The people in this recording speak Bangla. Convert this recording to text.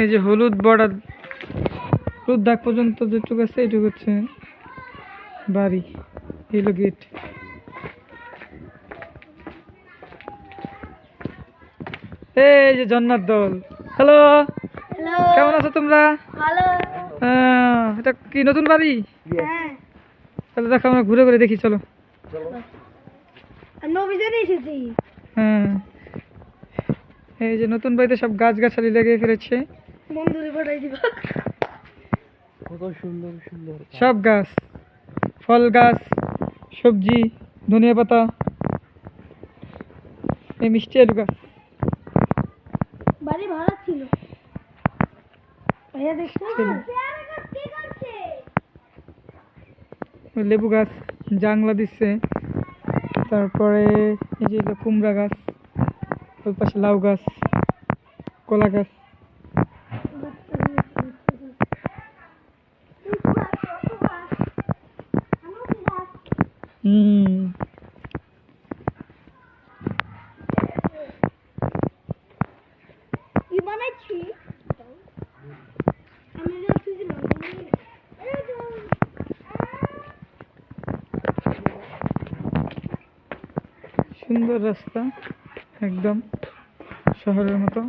এই যে হলুদ বর্ডার হলুদ দাগ পর্যন্ত যেটুকু আছে এইটুকু হচ্ছে বাড়ি এলো গেট এই যে জন্নার দল। হ্যালো হ্যালো কেমন আছো তোমরা? ভালো। এটা কি নতুন বাড়ি? হ্যাঁ। তাহলে দেখো আমরা ঘুরে ঘুরে দেখি চলো। হ্যাঁ। এই যে নতুন বাড়িতে সব গাছ গাছালি লেগে ফেলেছে। বন্ধুরে পাঠাই দিবা। কত সুন্দর সুন্দর সব গাছ ফল গাছ সবজি ধনিয়া পাতা এই মিষ্টি আলু গাছ। বাড়ি ভাড়া ছিল। ভাইয়া দেখছ লেবু গাছ জাংলা দিচ্ছে তারপরে এই যে কুমড়া গাছ ওই পাশে লাউ গাছ কলা গাছ। হুম। আমি সুন্দর রাস্তা একদম শহরের মতো।